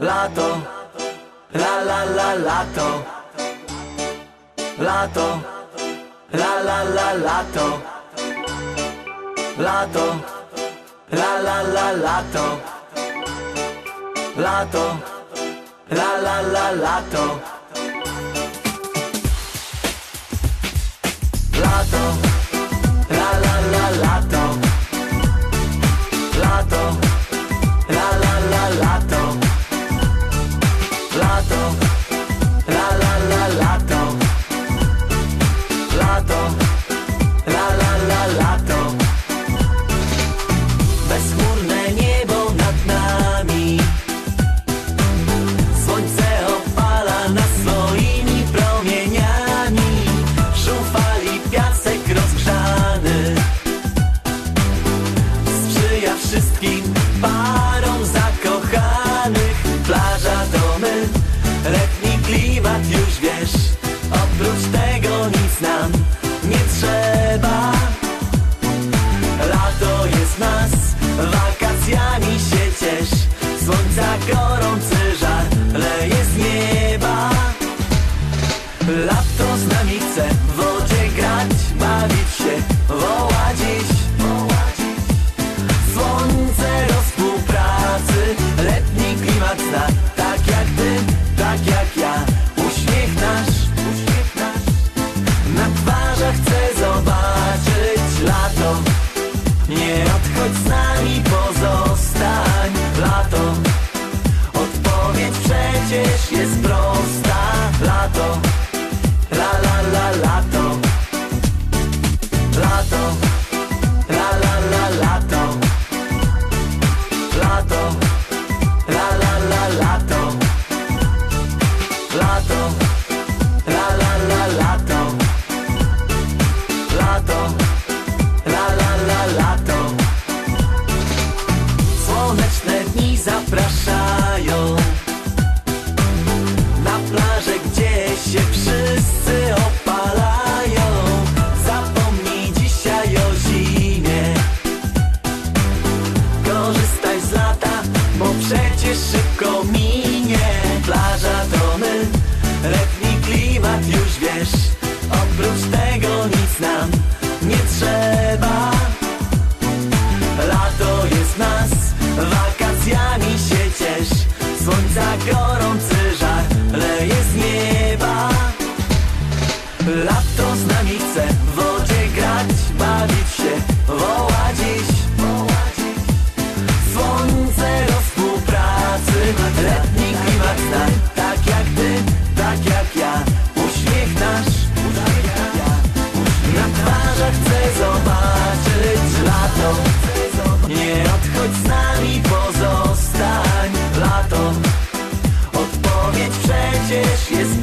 Lato, la la la lato. Lato, la la la lato. Lato, la la la lato. Lato, la la la lato. now. jest prąd. Plaża, drony, letni klimat Już wiesz, oprócz tego nic nam nie trzeba. Lato jest nas, wakacjami się ciesz. Słońca gorący żar leje z nieba. Lato z nami chce w wodzie grać, bawić się, wołać gdzieś jest